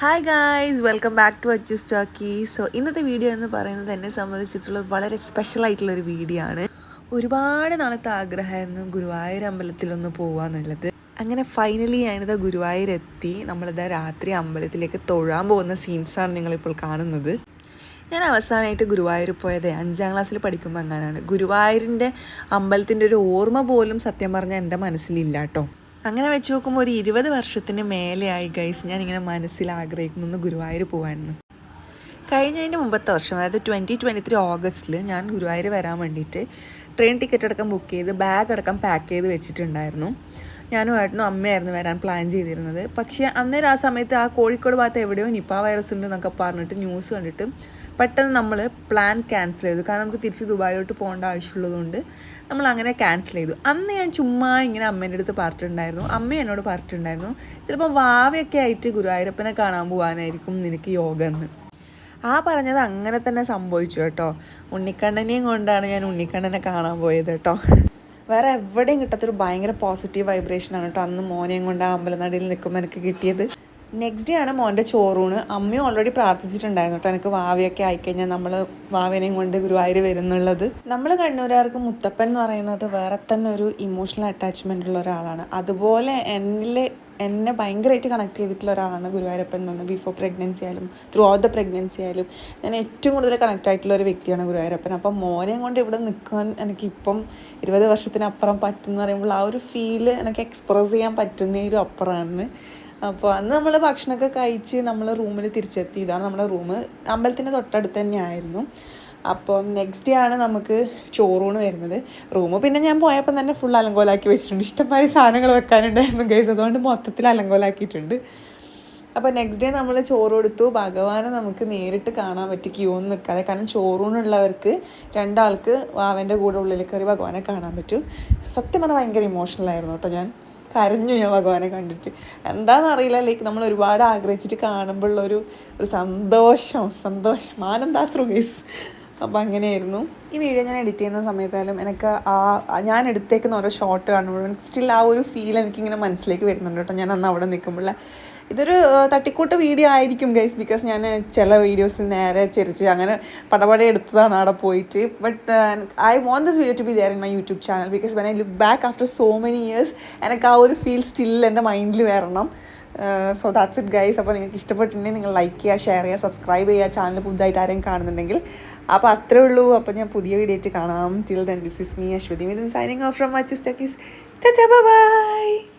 Hi guys welcome back to Achu stocky so ഇന്നത്തെ video എന്ന് പറയുന്നത് എന്നെ സംബന്ധിച്ചിട്ടുള്ള വളരെ സ്പെഷ്യൽ ആയിട്ടുള്ള ഒരു വീഡിയോ ആണ്. ഒരുപാട് നാളത്തെ ആഗ്രഹമായിരുന്നു ഗുരുവായൂർ അമ്പലത്തിലൊന്ന് പോവാന്നുള്ളത്. അങ്ങനെ ഫൈനലി ഞാനിതാ ഗുരുവായൂർ എത്തി നമ്മളിതാ രാത്രി അമ്പലത്തിലേക്ക് തൊഴാൻ പോകുന്ന സീൻസാണ് നിങ്ങളിപ്പോൾ കാണുന്നത്. ഞാൻ അവസാനമായിട്ട് ഗുരുവായൂർ പോയത് അഞ്ചാം ക്ലാസ്സിൽ പഠിക്കുമ്പോൾ അങ്ങനെയാണ് ഗുരുവായൂരിന്റെ അമ്പലത്തിന്റെ ഒരു ഓർമ്മ പോലും സത്യം പറഞ്ഞാൽ എന്റെ മനസ്സിലില്ല കേട്ടോ. അങ്ങനെ വെച്ച് നോക്കുമ്പോൾ ഒരു ഇരുപത് വർഷത്തിന് മേലെയായി ഗൈസ് ഞാൻ ഇങ്ങനെ മനസ്സിൽ ആഗ്രഹിക്കുന്നു ഗുരുവായൂർ പോകാനെന്ന് കഴിഞ്ഞതിന്റെ മുമ്പത്തെ വർഷം അതായത് ട്വന്റി ട്വന്റി ത്രീ ഓഗസ്റ്റിൽ ഞാൻ ഗുരുവായൂർ വരാൻ വേണ്ടിയിട്ട് ട്രെയിൻ ടിക്കറ്റ് അടക്കം ബുക്ക് ചെയ്ത് ബാഗ് അടക്കം പാക്ക് ചെയ്ത് വെച്ചിട്ടുണ്ടായിരുന്നു. ഞാനും ഏട്ടനും അമ്മയായിരുന്നു വരാൻ പ്ലാൻ ചെയ്തിരുന്നത്. പക്ഷേ അന്നേരം ആ സമയത്ത് ആ കോഴിക്കോട് ഭാഗത്ത് എവിടെയോ നിപ്പ വൈറസ് ഉണ്ട് എന്നൊക്കെ പറഞ്ഞിട്ട് ന്യൂസ് കണ്ടിട്ട് പെട്ടെന്ന് നമ്മൾ പ്ലാൻ ക്യാൻസൽ ചെയ്തു. കാരണം നമുക്ക് തിരിച്ച് ദുബായിലോട്ട് പോകേണ്ട ആവശ്യമുള്ളതുകൊണ്ട് നമ്മൾ അങ്ങനെ ക്യാൻസൽ ചെയ്തു. അന്ന് ഞാൻ ചുമ്മാ ഇങ്ങനെ അമ്മേന്റെ അടുത്ത് പറഞ്ഞിട്ടുണ്ടായിരുന്നു. അമ്മ എന്നോട് പറഞ്ഞിട്ടുണ്ടായിരുന്നു ചിലപ്പോൾ വാവയൊക്കെ ആയിട്ട് ഗുരുവായൂരപ്പനെ കാണാൻ പോകാനായിരിക്കും നിനക്ക് യോഗ എന്ന്. ആ പറഞ്ഞത് അങ്ങനെ തന്നെ സംഭവിച്ചു കേട്ടോ. ഉണ്ണിക്കണ്ണനെയും കൊണ്ടാണ് ഞാൻ ഉണ്ണിക്കണ്ണനെ കാണാൻ പോയത് കേട്ടോ. വേറെ എവിടെയും കിട്ടാത്തൊരു ഭയങ്കര പോസിറ്റീവ് വൈബ്രേഷനാണ് കേട്ടോ അന്ന് മോനെയും കൊണ്ട് ആ അമ്പലനടയിൽ നിൽക്കുമ്പോൾ എനിക്ക് കിട്ടിയത്. നെക്സ്റ്റ് ഡേ ആണ് മോന്റെ ചോറൂണ്. അമ്മയും ഓൾറെഡി പ്രാർത്ഥിച്ചിട്ടുണ്ടായിരുന്നു കേട്ടോ എനിക്ക് വാവയൊക്കെ ആയിക്കഴിഞ്ഞാൽ നമ്മൾ വാവേനെയും കൊണ്ട് ഗുരുവായൂർ വരുന്നുള്ളത്. നമ്മൾ കണ്ണൂരുകാർക്ക് മുത്തപ്പൻ എന്ന് പറയുന്നത് വേറെ തന്നെ ഒരു ഇമോഷണൽ അറ്റാച്ച്മെന്റ് ഉള്ള ഒരാളാണ്. അതുപോലെ എന്നിൽ എന്നെ ഭയങ്കരമായിട്ട് കണക്ട് ചെയ്തിട്ടുള്ള ഒരാളാണ് ഗുരുവായൂരപ്പൻ എന്ന് പറഞ്ഞാൽ ബിഫോർ പ്രഗ്നൻസി ആയാലും ത്രൂ ഔട്ട് ദ പ്രഗ്നൻസി ആയാലും. ഞാൻ ഏറ്റവും കൂടുതൽ കണക്ട് ആയിട്ടുള്ള ഒരു വ്യക്തിയാണ് ഗുരുവായൂരപ്പൻ. അപ്പം മോനെയും കൊണ്ട് ഇവിടെ നിൽക്കാൻ എനിക്കിപ്പം ഇരുപത് വർഷത്തിനപ്പുറം പറ്റുന്ന പറയുമ്പോൾ ആ ഒരു ഫീൽ എനിക്ക് എക്സ്പ്രസ് ചെയ്യാൻ പറ്റുന്ന ഒരു അപ്പുറമാണ്. അപ്പോൾ അന്ന് നമ്മൾ ഭക്ഷണമൊക്കെ കഴിച്ച് നമ്മൾ റൂമിൽ തിരിച്ചെത്തി. ഇതാണ് നമ്മുടെ റൂം അമ്പലത്തിന്റെ തൊട്ടടുത്ത് തന്നെയായിരുന്നു. അപ്പം നെക്സ്റ്റ് ഡേ ആണ് നമുക്ക് ചോറൂണ് വരുന്നത്. റൂം പിന്നെ ഞാൻ പോയപ്പോൾ തന്നെ ഫുൾ അലങ്കോലാക്കി വെച്ചിട്ടുണ്ട്. ഇഷ്ടംമാതിരി സാധനങ്ങൾ വെക്കാനുണ്ടായിരുന്നു ഗൈസ് അതുകൊണ്ട് മൊത്തത്തിൽ അലങ്കോലാക്കിയിട്ടുണ്ട്. അപ്പോൾ നെക്സ്റ്റ് ഡേ നമ്മൾ ചോറ് കൊടുത്തു. ഭഗവാനെ നമുക്ക് നേരിട്ട് കാണാൻ പറ്റി ക്യൂ ഒന്നും നിൽക്കാതെ കാരണം ചോറൂണുള്ളവർക്ക് രണ്ടാൾക്ക് വാവന്റെ കൂടെ ഉള്ളിൽ കയറി ഭഗവാനെ കാണാൻ പറ്റും. സത്യം പറഞ്ഞാൽ ഭയങ്കര ഇമോഷണലായിരുന്നു കേട്ടോ ഞാൻ. കരഞ്ഞു ഞാൻ ഭഗവാനെ കണ്ടിട്ട്. എന്താണെന്നറിയില്ല ലൈക്ക് നമ്മൾ ഒരുപാട് ആഗ്രഹിച്ചിട്ട് കാണുമ്പോഴുള്ളൊരു ഒരു സന്തോഷം. സന്തോഷം. ആനന്ദാശ്രു ഗൈസ് അപ്പം അങ്ങനെയായിരുന്നു. ഈ വീഡിയോ ഞാൻ എഡിറ്റ് ചെയ്യുന്ന സമയത്തായാലും എനിക്ക് ആ ഞാൻ എടുത്തേക്കുന്ന ഓരോ ഷോട്ട് കാണുമ്പോഴും സ്റ്റിൽ ആ ഒരു ഫീൽ എനിക്കിങ്ങനെ മനസ്സിലേക്ക് വരുന്നുണ്ട് കേട്ടോ. ഞാൻ അന്ന് അവിടെ നിൽക്കുമ്പോൾ ഇതൊരു തട്ടിക്കൂട്ട് വീഡിയോ ആയിരിക്കും ഗൈസ് ബിക്കോസ് ഞാൻ ചില വീഡിയോസ് നേരെ ചെരിച്ച് അങ്ങനെ പടപടെ എടുത്തതാണ് അവിടെ പോയിട്ട്. But I want this video to be there in my YouTube channel because when I look back after so many years എനിക്ക് ആ ഒരു ഫീൽ സ്റ്റിൽ എന്റെ മൈൻഡിൽ വരണം. സോ ദാറ്റ്സ് ഇറ്റ് ഗൈസ് അപ്പോൾ നിങ്ങൾക്ക് ഇഷ്ടപ്പെട്ടിട്ടുണ്ടെങ്കിൽ നിങ്ങൾ ലൈക്ക് ചെയ്യുക ഷെയർ ചെയ്യുക സബ്സ്ക്രൈബ് ചെയ്യുക. ചാനൽ പുതുതായിട്ട് ആരെയും കാണുന്നുണ്ടെങ്കിൽ. അപ്പോൾ അത്രേ ഉള്ളൂ. അപ്പോൾ ഞാൻ പുതിയ വീഡിയോ ആയിട്ട് കാണാം. Till then this is me Aswathy Mithun signing off from much stuckies bye